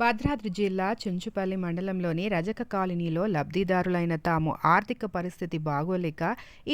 భద్రాద్రి జిల్లా చుంచుపల్లి మండలంలోని రజక కాలనీలో లబ్ధిదారులైన తాము ఆర్థిక పరిస్థితి బాగోలేక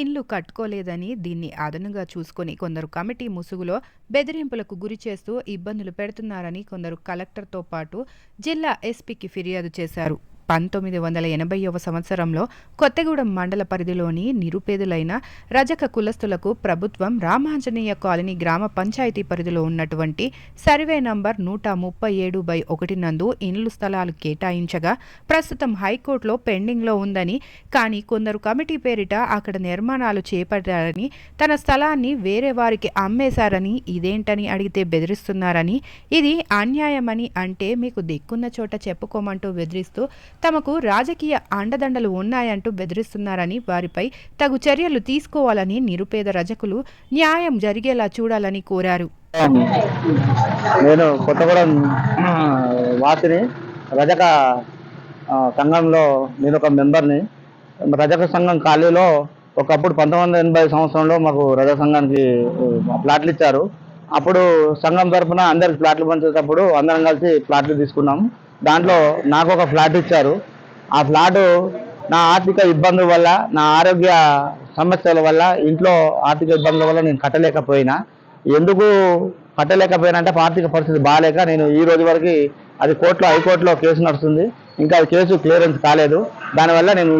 ఇల్లు కట్టుకోలేదని దీన్ని అదనుగా చూసుకొని కొందరు కమిటీ ముసుగులో బెదిరింపులకు గురి చేస్తూ ఇబ్బందులు పెడుతున్నారని కొందరు కలెక్టర్తో పాటు జిల్లా ఎస్పీకి ఫిర్యాదు చేశారు. పంతొమ్మిది వందల ఎనభైవ సంవత్సరంలో కొత్తగూడెం మండల పరిధిలోని నిరుపేదలైన రజక కులస్తులకు ప్రభుత్వం రామాంజనేయ కాలనీ గ్రామ పంచాయతీ పరిధిలో ఉన్నటువంటి సర్వే నంబర్ నూట ముప్పై ఏడు బై ఒకటి నందు ఇండ్లు స్థలాలు కేటాయించగా ప్రస్తుతం హైకోర్టులో పెండింగ్లో ఉందని కానీ కొందరు కమిటీ పేరిట అక్కడ నిర్మాణాలు చేపట్టారని తన స్థలాన్ని వేరే వారికి అమ్మేశారని ఇదేంటని అడిగితే బెదిరిస్తున్నారని ఇది అన్యాయమని అంటే మీకు దిక్కున్న చోట చెప్పుకోమంటూ బెదిరిస్తూ తమకు రాజకీయ అండదండలు ఉన్నాయంటూ బెదిరిస్తున్నారని వారిపై తగు చర్యలు తీసుకోవాలని నిరుపేద రజకులు న్యాయం జరిగేలా చూడాలని కోరారు. నేను కొత్తగూడెం వాసిని రజక సంఘంలో నేను ఒక మెంబర్ని. రజక సంఘం ఖాళీలో ఒకప్పుడు పంతొమ్మిది వందల ఎనభై సంవత్సరంలో మాకు రజక సంఘానికి ప్లాట్లు ఇచ్చారు. అప్పుడు సంఘం తరఫున అందరికి ప్లాట్లు పంచేటప్పుడు అందరం కలిసి ప్లాట్లు తీసుకున్నాం. దాంట్లో నాకు ఒక ఫ్లాట్ ఇచ్చారు. ఆ ఫ్లాటు నా ఆర్థిక ఇబ్బందుల వల్ల నా ఆరోగ్య సమస్యల వల్ల ఇంట్లో ఆర్థిక ఇబ్బందుల వల్ల నేను కట్టలేకపోయినా. ఎందుకు కట్టలేకపోయినా అంటే ఆర్థిక పరిస్థితి బాగాలేక నేను ఈ రోజు వరకు అది కోర్టులో హైకోర్టులో కేసు నడుస్తుంది. ఇంకా అది కేసు క్లియరెన్స్ కాలేదు. దానివల్ల నేను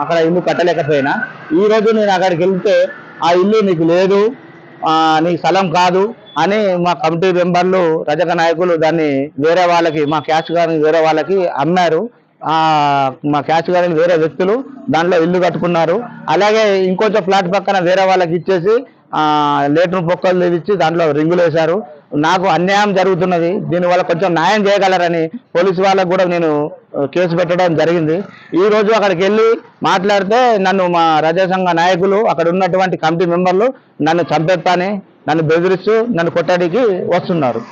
అక్కడ ఇల్లు కట్టలేకపోయినా. ఈ రోజు నేను అక్కడికి వెళ్తే ఆ ఇల్లు నీకు లేదు. నీకు స్థలం కాదు. అని మా కమిటీ మెంబర్లు రజక నాయకులు దాన్ని వేరే వాళ్ళకి మా క్యాష్ గారిని వేరే వాళ్ళకి అమ్మారు. మా క్యాష్ గారిని వేరే వ్యక్తులు దాంట్లో ఇల్లు కట్టుకున్నారు. అలాగే ఇంకొంచెం ఫ్లాట్ పక్కన వేరే వాళ్ళకి ఇచ్చేసి లేటర్ పొక్కలు తెచ్చి దాంట్లో రింగులు వేశారు. నాకు అన్యాయం జరుగుతున్నది. దీనివల్ల కొంచెం న్యాయం చేయగలరని పోలీసు వాళ్ళకు కూడా నేను కేసు పెట్టడం జరిగింది. ఈ రోజు అక్కడికి వెళ్ళి మాట్లాడితే నన్ను మా రజా సంఘ నాయకులు అక్కడ ఉన్నటువంటి కమిటీ మెంబర్లు నన్ను చంపేస్తాని నన్ను బెదిరిస్తూ నన్ను కొట్టడానికి వస్తున్నారు.